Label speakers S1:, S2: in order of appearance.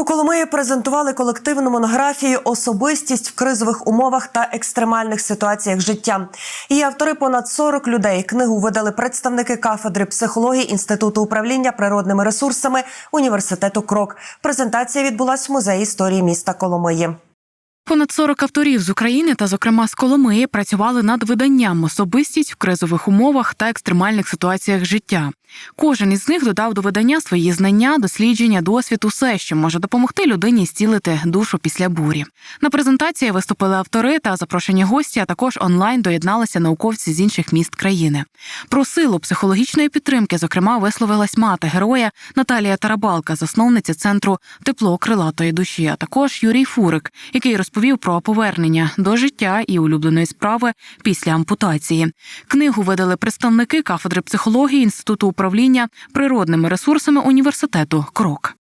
S1: У Коломиї презентували колективну монографію Особистість в кризових умовах та екстремальних ситуаціях життя. Її автори понад 40 людей. Книгу видали представники кафедри психології Інституту управління природними ресурсами університету Крок. Презентація відбулась в музеї історії міста Коломиї.
S2: Понад 40 авторів з України та, зокрема, з Коломиї працювали над виданням особистість в кризових умовах та екстремальних ситуаціях життя. Кожен із них додав до видання свої знання, дослідження, досвід, усе, що може допомогти людині зцілити душу після бурі. На презентації виступили автори та запрошені гості, а також онлайн доєдналися науковці з інших міст країни. Про силу психологічної підтримки, зокрема, висловилась мати героя Наталія Тарабалка, засновниця центру тепло крилатої душі, а також Юрій Фурик, який розповів про повернення до життя і улюбленої справи після ампутації. Книгу видали представники кафедри психології Інституту управління природними ресурсами університету Крок.